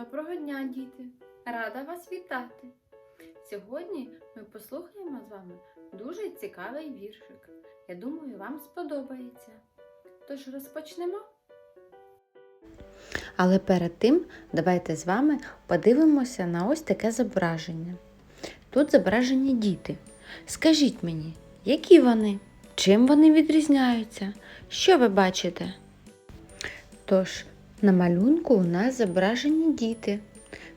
Доброго дня, діти! Рада вас вітати! Сьогодні ми послухаємо з вами дуже цікавий віршик. Я думаю, вам сподобається. Тож розпочнемо. Але перед тим давайте з вами подивимося на ось таке зображення. Тут зображені діти. Скажіть мені, які вони? Чим вони відрізняються? Що ви бачите? Тож, на малюнку у нас зображені діти,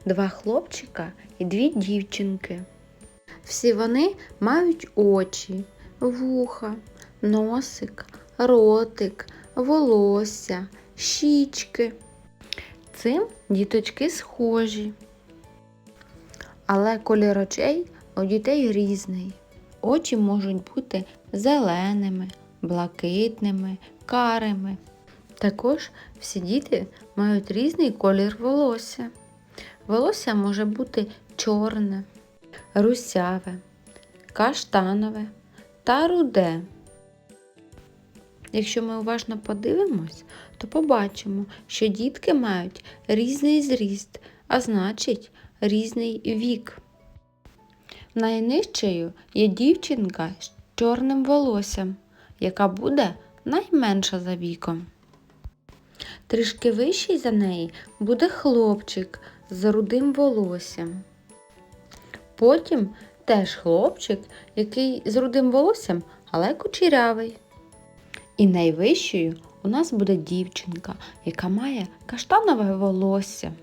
два хлопчика і дві дівчинки. Всі вони мають очі, вуха, носик, ротик, волосся, щічки. Цим діточки схожі. Але колір очей у дітей різний. Очі можуть бути зеленими, блакитними, карими. Також всі діти мають різний колір волосся. Волосся може бути чорне, русяве, каштанове та руде. Якщо ми уважно подивимось, то побачимо, що дітки мають різний зріст, а значить різний вік. Найнижчою є дівчинка з чорним волоссям, яка буде найменша за віком. Трішки вищий за неї буде хлопчик з рудим волоссям. Потім теж хлопчик, який з рудим волоссям, але кучерявий. І найвищою у нас буде дівчинка, яка має каштанове волосся.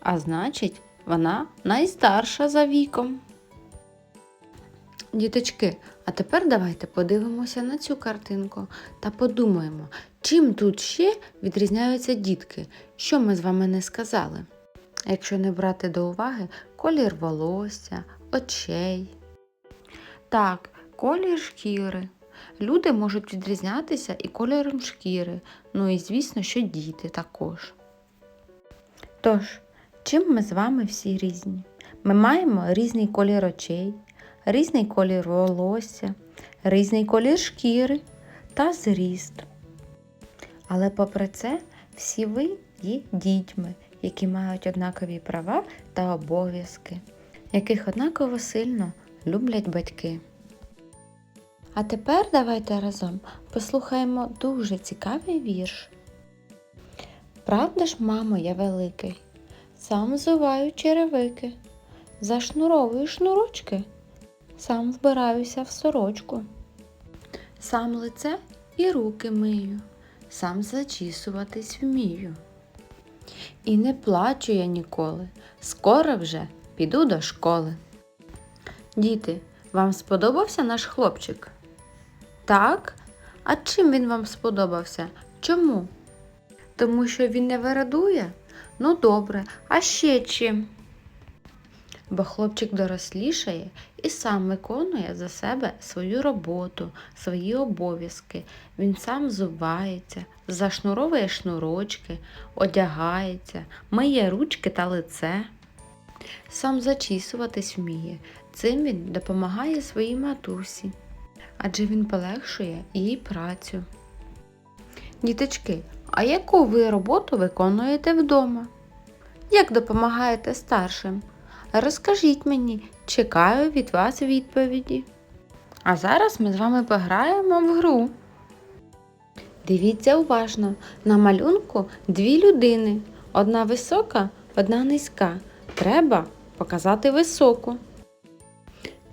А значить, вона найстарша за віком. Діточки, а тепер давайте подивимося на цю картинку та подумаємо, чим тут ще відрізняються дітки, що ми з вами не сказали. Якщо не брати до уваги колір волосся, очей. Так, колір шкіри. Люди можуть відрізнятися і кольором шкіри, ну і звісно, що діти також. Тож, чим ми з вами всі різні? Ми маємо різний колір очей, різний колір волосся, різний колір шкіри та зріст. Але попри це, всі ви є дітьми, які мають однакові права та обов'язки, яких однаково сильно люблять батьки. А тепер давайте разом послухаємо дуже цікавий вірш. Правда ж, мамо, я великий, сам взуваю черевики, зашнуровую шнурочки, сам вбираюся в сорочку, сам лице і руки мию, сам зачісуватись вмію. І не плачу я ніколи, скоро вже піду до школи. Діти, вам сподобався наш хлопчик? Так? А чим він вам сподобався? Чому? Тому що він не вирадує? Ну добре, а ще чим? Бо хлопчик дорослішає і сам виконує за себе свою роботу, свої обов'язки. Він сам зувається, зашнуровує шнурочки, одягається, миє ручки та лице. Сам зачісуватись вміє. Цим він допомагає своїй матусі адже він полегшує її працю. Діточки, а яку ви роботу виконуєте вдома? Як допомагаєте старшим? Розкажіть мені, чекаю від вас відповіді. А зараз ми з вами пограємо в гру. Дивіться уважно, на малюнку дві людини. Одна висока, одна низька. Треба показати високу.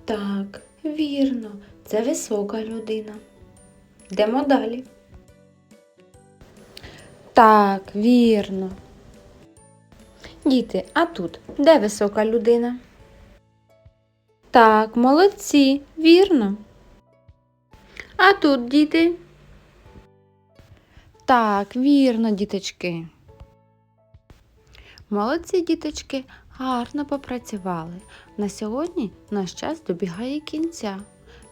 Так, вірно, це висока людина. Йдемо далі. Так, вірно. Діти, а тут де висока людина? Так, молодці, вірно. А тут діти. Так, вірно, діточки. Молодці діточки гарно попрацювали. На сьогодні наш час добігає кінця.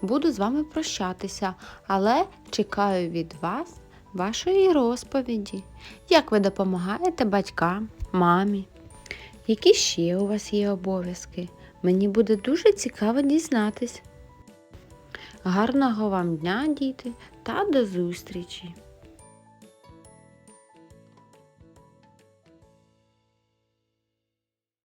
Буду з вами прощатися, але чекаю від вас вашої розповіді, як ви допомагаєте батькам, мамі. Які ще у вас є обов'язки? Мені буде дуже цікаво дізнатись. Гарного вам дня, діти, та до зустрічі!